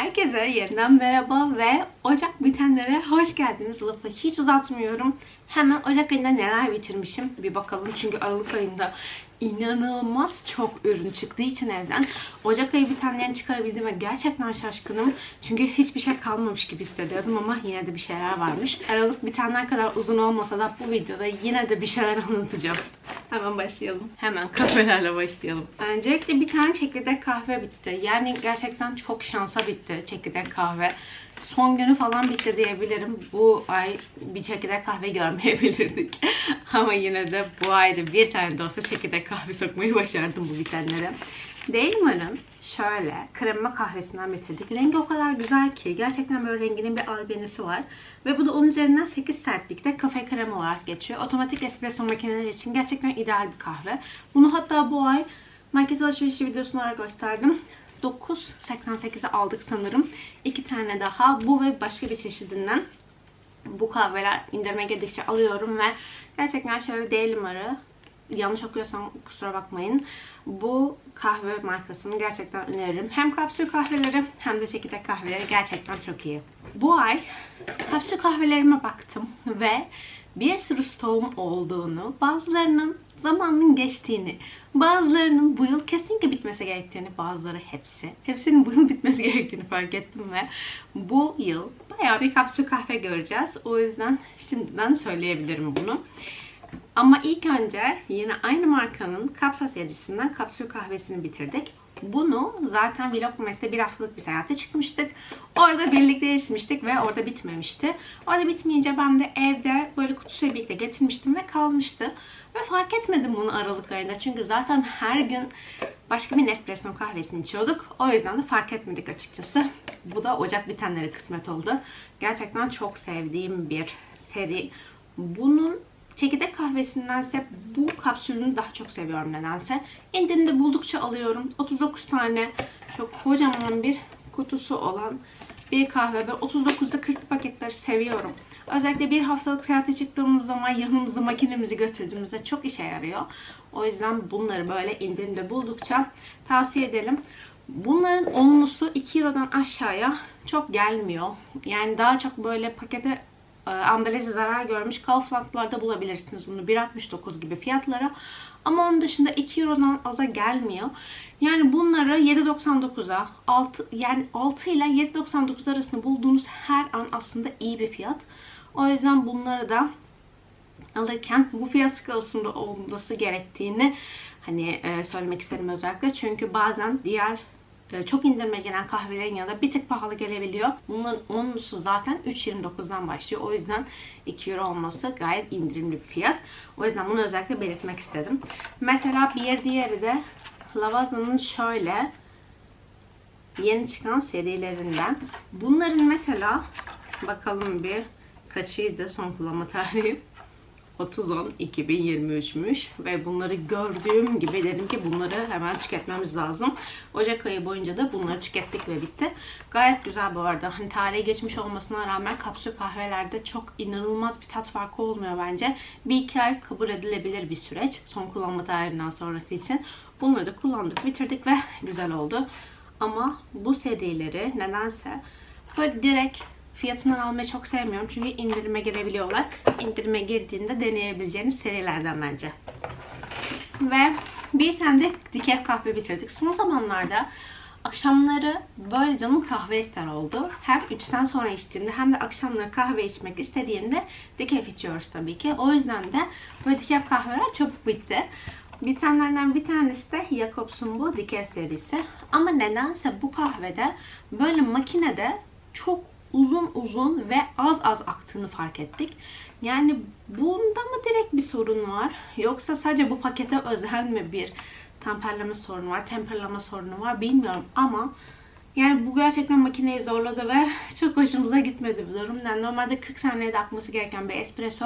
Herkese yeniden merhaba ve Ocak bitenlere hoş geldiniz. Lafı hiç uzatmıyorum. Hemen Ocak ayında neler bitirmişim bir bakalım. Çünkü Aralık ayında inanılmaz çok ürün çıktığı için evden Ocak ayı bitenlerini çıkarabildiğime gerçekten şaşkınım. Çünkü hiçbir şey kalmamış gibi hissediyordum ama yine de bir şeyler varmış. Aralık bitenler kadar uzun olmasa da bu videoda yine de bir şeyler anlatacağım. Hemen başlayalım. Hemen kahvelerle başlayalım. Öncelikle bir tane çekirdek kahve bitti. Yani gerçekten çok şansa bitti çekirdek kahve. Son günü falan bitti diyebilirim. Bu ay bir çekirdek kahve görmeyebilirdik. Ama yine de bu ayda bir tane de olsa çekirdek kahve sokmayı başardım bu bitenlere. Değilman'ın şöyle krema kahvesinden bitirdik. Rengi o kadar güzel ki gerçekten böyle renginin bir albenisi var. Ve bu da onun üzerinden 8 sertlikte kafe krema olarak geçiyor. Otomatik espresso makineleri için gerçekten ideal bir kahve. Bunu hatta bu ay market alışverişi videosunda gösterdim. 9.88'e aldık sanırım. İki tane daha bu ve başka bir çeşidinden bu kahveler indirime girdikçe alıyorum ve gerçekten şöyle değil arı yanlış okuyorsam kusura bakmayın. Bu kahve markasını gerçekten öneririm. Hem kapsül kahveleri hem de çekirdek kahveleri gerçekten çok iyi. Bu ay kapsül kahvelerime baktım ve bir sürü stoğum olduğunu, bazılarının zamanının geçtiğini, bazılarının bu yıl kesinlikle bitmesi gerektiğini, bazıları hepsi, hepsinin bu yıl bitmesi gerektiğini fark ettim ve bu yıl bayağı bir kapsül kahve göreceğiz. O yüzden şimdiden söyleyebilirim bunu. Ama ilk önce yine aynı markanın Kapsa serisinden kapsül kahvesini bitirdik. Bunu zaten Vlogmas'te bir haftalık bir seyahate çıkmıştık. Orada birlikte içmiştik ve orada bitmemişti. Orada bitmeyince ben de evde böyle kutusuyla birlikte getirmiştim ve kalmıştı. Ve fark etmedim bunu Aralık ayında. Çünkü zaten her gün başka bir Nespresso kahvesini içiyorduk. O yüzden de fark etmedik açıkçası. Bu da Ocak bitenlere kısmet oldu. Gerçekten çok sevdiğim bir seri. Bunun Çekirdek kahvesindense bu kapsülünü daha çok seviyorum nedense. İndirimde buldukça alıyorum. 39 tane çok kocaman bir kutusu olan bir kahve. Ben 39'da 40 paketleri seviyorum. Özellikle bir haftalık seyahate çıktığımız zaman yanımızda makinemizi götürdüğümüzde çok işe yarıyor. O yüzden bunları böyle indirimde buldukça tavsiye edelim. Bunların onlusu 2 Euro'dan aşağıya çok gelmiyor. Yani daha çok böyle pakete ambalajı zarar görmüş Kaufland'larda bulabilirsiniz bunu 1.69 gibi fiyatlara. Ama onun dışında 2 Euro'dan aza gelmiyor. Yani bunları 7.99'a 6 yani 6 ile 7.99 arasında bulduğunuz her an aslında iyi bir fiyat. O yüzden bunları da alırken bu fiyat skalasında olması gerektiğini hani e, söylemek isterim özellikle. Çünkü bazen diğer e, çok indirime gelen kahvelerin yanında bir tık pahalı gelebiliyor. Bunların onlusu zaten 3.29'dan başlıyor. O yüzden 2 euro olması gayet indirimli bir fiyat. O yüzden bunu özellikle belirtmek istedim. Mesela bir diğeri de Lavaza'nın şöyle yeni çıkan serilerinden. Bunların mesela bakalım bir kaçıydı son kullanma tarihi. 30-10-2023'müş ve bunları gördüğüm gibi dedim ki bunları hemen tüketmemiz lazım. Ocak ayı boyunca da bunları tükettik ve bitti. Gayet güzel bu arada. Hani tarihi geçmiş olmasına rağmen kapsül kahvelerde çok inanılmaz bir tat farkı olmuyor bence. Bir iki ay kabul edilebilir bir süreç son kullanma tarihinden sonrası için. Bunları da kullandık, bitirdik ve güzel oldu. Ama bu serileri nedense böyle direkt Fiyatından almayı çok sevmiyorum çünkü indirime girebiliyorlar. İndirime girdiğinde deneyebileceğiniz serilerden bence. Ve bir tane de dikey kahve bitirdik. Son zamanlarda akşamları böyle canım kahve ister oldu. Hem 3'ten sonra içtiğimde hem de akşamları kahve içmek istediğimde dikef içiyoruz tabii ki. O yüzden de böyle dikef kahveler çabuk bitti. Bitenlerden bir tanesi de Jacobs'un bu dikef serisi. Ama nedense bu kahvede böyle makinede çok uzun uzun ve az az aktığını fark ettik. Yani bunda mı direkt bir sorun var? Yoksa sadece bu pakete özel mi bir temperleme sorunu var, temperleme sorunu var bilmiyorum ama yani bu gerçekten makineyi zorladı ve çok hoşumuza gitmedi bu durum. Yani normalde 40 saniyede akması gereken bir espresso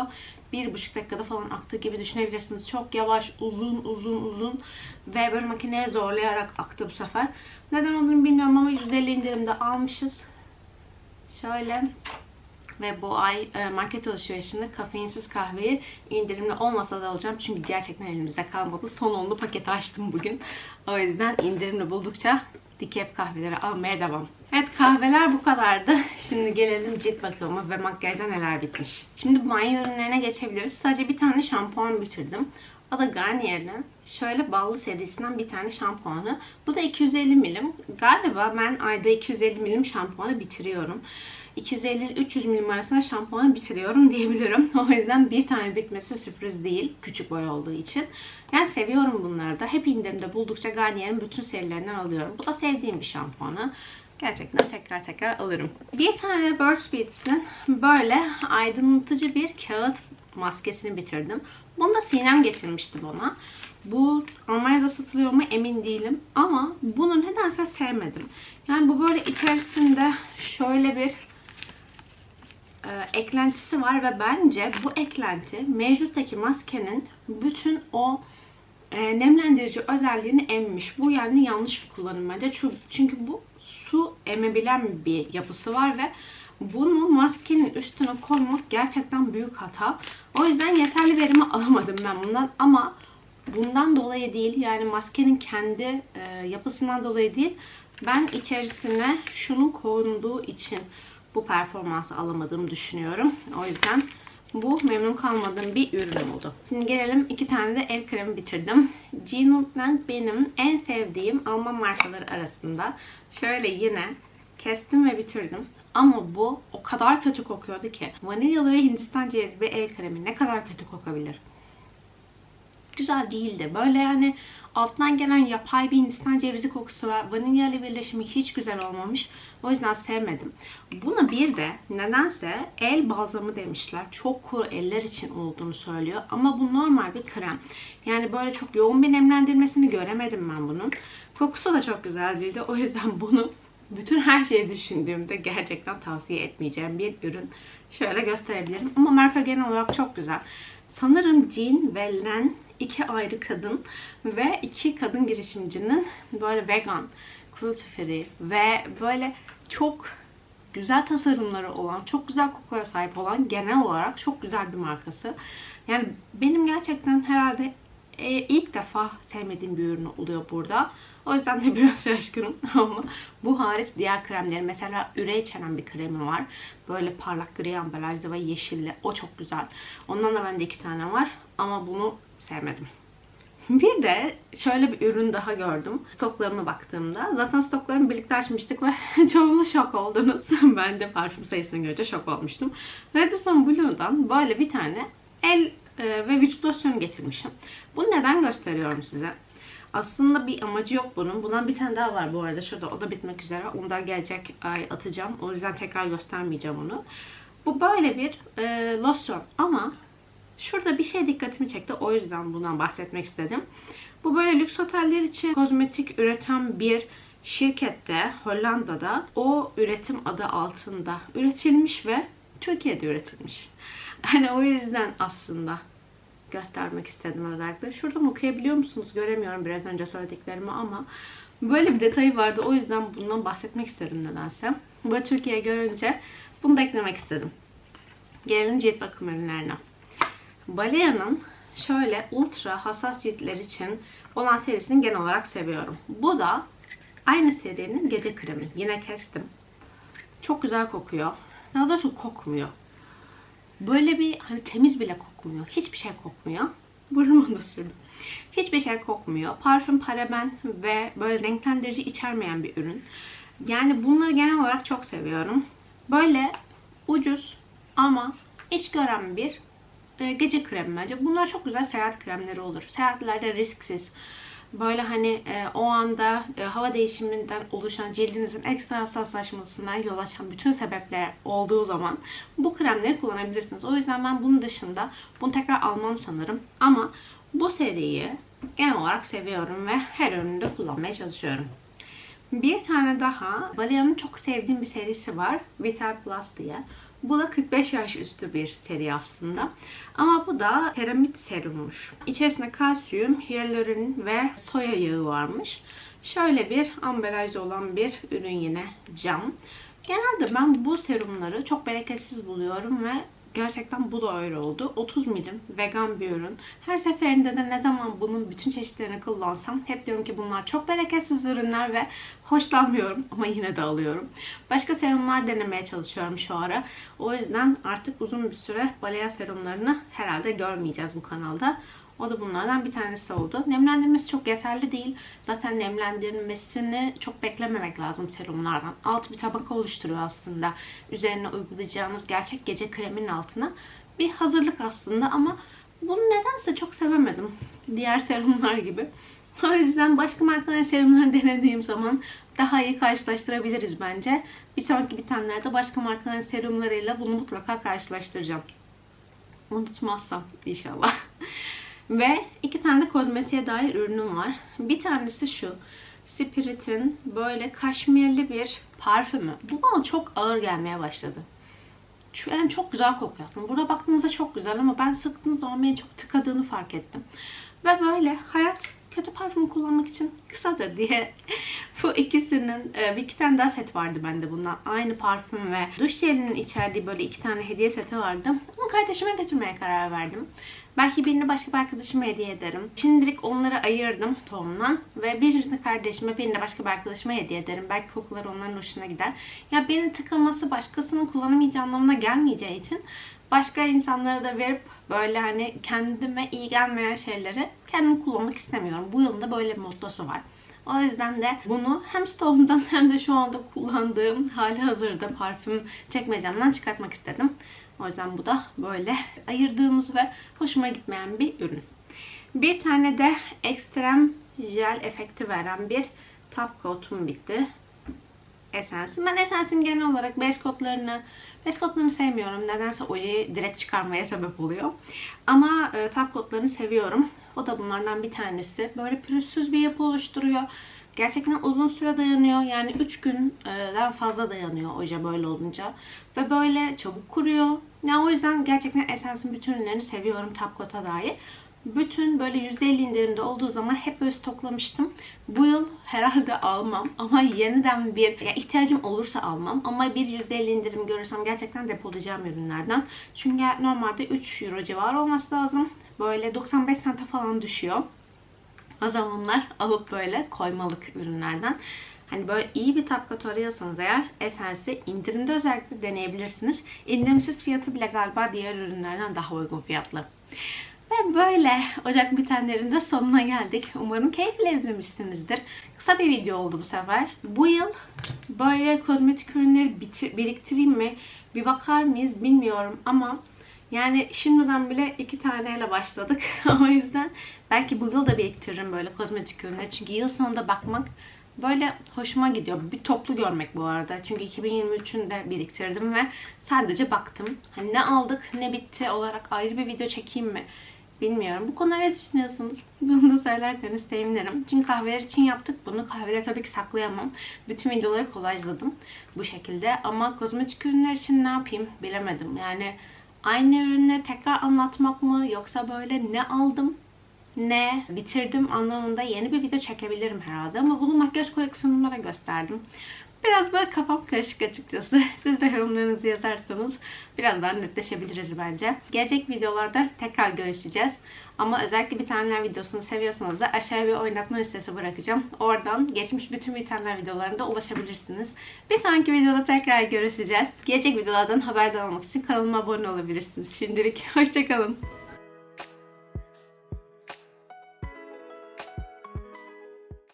1,5 dakikada falan aktığı gibi düşünebilirsiniz. Çok yavaş, uzun, uzun, uzun ve böyle makineye zorlayarak aktı bu sefer. Neden olduğunu bilmiyorum ama %50 indirimde almışız. Şöyle ve bu ay e, market alışverişinde kafeinsiz kahveyi indirimli olmasa da alacağım. Çünkü gerçekten elimizde kalmadı. Son onlu paketi açtım bugün. O yüzden indirimli buldukça dikef kahveleri almaya devam. Evet kahveler bu kadardı. Şimdi gelelim cilt bakımı ve makyajda neler bitmiş. Şimdi banyo ürünlerine geçebiliriz. Sadece bir tane şampuan bitirdim. O da Garnier'in şöyle ballı serisinden bir tane şampuanı. Bu da 250 milim. Galiba ben ayda 250 milim şampuanı bitiriyorum. 250-300 milim arasında şampuanı bitiriyorum diyebilirim. O yüzden bir tane bitmesi sürpriz değil. Küçük boy olduğu için. Yani seviyorum bunları da. Hep indirimde buldukça Garnier'in bütün serilerinden alıyorum. Bu da sevdiğim bir şampuanı. Gerçekten tekrar tekrar alırım. Bir tane Burt's Beads'in böyle aydınlatıcı bir kağıt maskesini bitirdim. Bunu da Sinem getirmişti bana. Bu Almanya'da satılıyor mu emin değilim. Ama bunu nedense sevmedim. Yani bu böyle içerisinde şöyle bir e, eklentisi var ve bence bu eklenti mevcuttaki maskenin bütün o e, nemlendirici özelliğini emmiş. Bu yani yanlış bir kullanım bence. Çünkü, bu su emebilen bir yapısı var ve bunu maskenin üstüne koymak gerçekten büyük hata. O yüzden yeterli verimi alamadım ben bundan ama bundan dolayı değil yani maskenin kendi e, yapısından dolayı değil ben içerisine şunun konduğu için bu performansı alamadığımı düşünüyorum. O yüzden bu memnun kalmadığım bir ürün oldu. Şimdi gelelim iki tane de el kremi bitirdim. Gino'dan benim en sevdiğim Alman markaları arasında. Şöyle yine kestim ve bitirdim. Ama bu o kadar kötü kokuyordu ki. Vanilyalı ve Hindistan cevizi bir el kremi ne kadar kötü kokabilir? Güzel değildi. Böyle yani alttan gelen yapay bir Hindistan cevizi kokusu var. Vanilya ile birleşimi hiç güzel olmamış. O yüzden sevmedim. Buna bir de nedense el balzamı demişler. Çok kuru eller için olduğunu söylüyor. Ama bu normal bir krem. Yani böyle çok yoğun bir nemlendirmesini göremedim ben bunun. Kokusu da çok güzel değildi. O yüzden bunu bütün her şeyi düşündüğümde gerçekten tavsiye etmeyeceğim bir ürün. Şöyle gösterebilirim. Ama marka genel olarak çok güzel. Sanırım Jean ve Len iki ayrı kadın ve iki kadın girişimcinin böyle vegan, cruelty free ve böyle çok güzel tasarımları olan, çok güzel kokulara sahip olan genel olarak çok güzel bir markası. Yani benim gerçekten herhalde e, ilk defa sevmediğim bir ürün oluyor burada. O yüzden de biraz şaşkınım ama bu hariç diğer kremleri mesela üre çenen bir kremi var. Böyle parlak gri ambalajlı ve yeşilli. O çok güzel. Ondan da bende iki tane var ama bunu sevmedim. Bir de şöyle bir ürün daha gördüm. Stoklarıma baktığımda. Zaten stoklarımı birlikte açmıştık ve çoğunluğu şok oldunuz. ben de parfüm sayısını görünce şok olmuştum. Redison Blue'dan böyle bir tane el e, ve vücut losyonu getirmişim. Bunu neden gösteriyorum size? Aslında bir amacı yok bunun. Bundan bir tane daha var bu arada. Şurada o da bitmek üzere. Onu da gelecek ay atacağım. O yüzden tekrar göstermeyeceğim onu. Bu böyle bir e, losyon ama şurada bir şey dikkatimi çekti. O yüzden bundan bahsetmek istedim. Bu böyle lüks oteller için kozmetik üreten bir şirkette Hollanda'da o üretim adı altında üretilmiş ve Türkiye'de üretilmiş. Hani o yüzden aslında göstermek istedim özellikle. Şuradan okuyabiliyor musunuz? Göremiyorum biraz önce söylediklerimi ama böyle bir detayı vardı. O yüzden bundan bahsetmek istedim nedense. Böyle Türkiye görünce bunu da eklemek istedim. Gelelim cilt bakım ürünlerine. Balea'nın şöyle ultra hassas ciltler için olan serisini genel olarak seviyorum. Bu da aynı serinin gece kremi. Yine kestim. Çok güzel kokuyor. Daha doğrusu kokmuyor. Böyle bir hani temiz bile kokmuyor. Hiçbir şey kokmuyor. Burnuma da sürdüm. Hiçbir şey kokmuyor. Parfüm, paraben ve böyle renklendirici içermeyen bir ürün. Yani bunları genel olarak çok seviyorum. Böyle ucuz ama iş gören bir e, gece kremi bence. Bunlar çok güzel seyahat kremleri olur. Seyahatlerde risksiz. Böyle hani e, o anda e, hava değişiminden oluşan cildinizin ekstra hassaslaşmasından yol açan bütün sebepler olduğu zaman bu kremleri kullanabilirsiniz. O yüzden ben bunun dışında bunu tekrar almam sanırım. Ama bu seriyi genel olarak seviyorum ve her üründe kullanmaya çalışıyorum. Bir tane daha Balea'nın çok sevdiğim bir serisi var. Vital Plus diye. Bu da 45 yaş üstü bir seri aslında. Ama bu da seramit serummuş. İçerisinde kalsiyum, hyalurin ve soya yağı varmış. Şöyle bir ambalajda olan bir ürün yine cam. Genelde ben bu serumları çok bereketsiz buluyorum ve Gerçekten bu da öyle oldu. 30 milim vegan bir ürün. Her seferinde de ne zaman bunun bütün çeşitlerini kullansam hep diyorum ki bunlar çok bereketsiz ürünler ve hoşlanmıyorum ama yine de alıyorum. Başka serumlar denemeye çalışıyorum şu ara. O yüzden artık uzun bir süre balea serumlarını herhalde görmeyeceğiz bu kanalda. O da bunlardan bir tanesi oldu. Nemlendirmesi çok yeterli değil. Zaten nemlendirmesini çok beklememek lazım serumlardan. Alt bir tabaka oluşturuyor aslında. Üzerine uygulayacağınız gerçek gece kreminin altına. Bir hazırlık aslında ama bunu nedense çok sevemedim. Diğer serumlar gibi. O yüzden başka markaların serumlarını denediğim zaman daha iyi karşılaştırabiliriz bence. Bir sonraki bitenlerde başka markaların serumlarıyla bunu mutlaka karşılaştıracağım. Unutmazsam inşallah. Ve iki tane de kozmetiğe dair ürünüm var. Bir tanesi şu. Spirit'in böyle kaşmirli bir parfümü. Bu bana çok ağır gelmeye başladı. Şu yani çok güzel kokuyor aslında. Burada baktığınızda çok güzel ama ben sıktığım zaman beni çok tıkadığını fark ettim. Ve böyle hayat kötü parfüm kullanmak için kısadır diye bu ikisinin e, bir iki tane daha set vardı bende bundan. Aynı parfüm ve duş jelinin içerdiği böyle iki tane hediye seti vardı. Onu kardeşime götürmeye karar verdim. Belki birini başka bir arkadaşıma hediye ederim. Şimdilik onları ayırdım tohumdan. Ve birini kardeşime, birini başka bir arkadaşıma hediye ederim. Belki kokuları onların hoşuna gider. Ya benim tıkaması başkasının kullanamayacağı anlamına gelmeyeceği için başka insanlara da verip böyle hani kendime iyi gelmeyen şeyleri kendim kullanmak istemiyorum. Bu yılın da böyle bir mottosu var. O yüzden de bunu hem stoğumdan hem de şu anda kullandığım hali hazırda parfüm çekmecemden çıkartmak istedim. O yüzden bu da böyle ayırdığımız ve hoşuma gitmeyen bir ürün. Bir tane de ekstrem jel efekti veren bir top coat'um bitti. Essence'im. Ben Essence'in genel olarak base coatlarını, base coatlarını sevmiyorum. Nedense ojeyi direkt çıkarmaya sebep oluyor. Ama e, top coatlarını seviyorum. O da bunlardan bir tanesi. Böyle pürüzsüz bir yapı oluşturuyor. Gerçekten uzun süre dayanıyor. Yani 3 günden fazla dayanıyor oje böyle olunca. Ve böyle çabuk kuruyor. Yani o yüzden gerçekten Essence'in bütün ürünlerini seviyorum Top Coat'a dair. Bütün böyle %50 indirimde olduğu zaman hep böyle stoklamıştım. Bu yıl herhalde almam ama yeniden bir ya ihtiyacım olursa almam. Ama bir %50 indirim görürsem gerçekten depolayacağım ürünlerden. Çünkü normalde 3 euro civarı olması lazım. Böyle 95 sente falan düşüyor. O zamanlar alıp böyle koymalık ürünlerden. Hani böyle iyi bir tapkat arıyorsanız eğer Essence'i indirimde özellikle deneyebilirsiniz. İndirimsiz fiyatı bile galiba diğer ürünlerden daha uygun fiyatlı. Ve böyle Ocak bitenlerin de sonuna geldik. Umarım keyifle izlemişsinizdir. Kısa bir video oldu bu sefer. Bu yıl böyle kozmetik ürünleri biriktireyim mi? Bir bakar mıyız bilmiyorum ama yani şimdiden bile iki taneyle başladık. o yüzden belki bu yıl da biriktiririm böyle kozmetik ürünleri. Çünkü yıl sonunda bakmak böyle hoşuma gidiyor. Bir toplu görmek bu arada. Çünkü 2023'ün de biriktirdim ve sadece baktım. Hani ne aldık ne bitti olarak ayrı bir video çekeyim mi? Bilmiyorum. Bu konuda ne düşünüyorsunuz? Bunu da söylerseniz sevinirim. Çünkü kahveler için yaptık bunu. Kahveleri tabii ki saklayamam. Bütün videoları kolajladım bu şekilde. Ama kozmetik ürünler için ne yapayım bilemedim. Yani aynı ürünleri tekrar anlatmak mı yoksa böyle ne aldım ne bitirdim anlamında yeni bir video çekebilirim herhalde ama bunu makyaj koleksiyonumda da gösterdim. Biraz böyle kafam karışık açıkçası. Siz de yorumlarınızı yazarsanız biraz daha netleşebiliriz bence. Gelecek videolarda tekrar görüşeceğiz. Ama özellikle bitenler videosunu seviyorsanız da aşağıya bir oynatma listesi bırakacağım. Oradan geçmiş bütün bitenler videolarına ulaşabilirsiniz. Bir sonraki videoda tekrar görüşeceğiz. Gelecek videolardan haberdar olmak için kanalıma abone olabilirsiniz. Şimdilik hoşçakalın.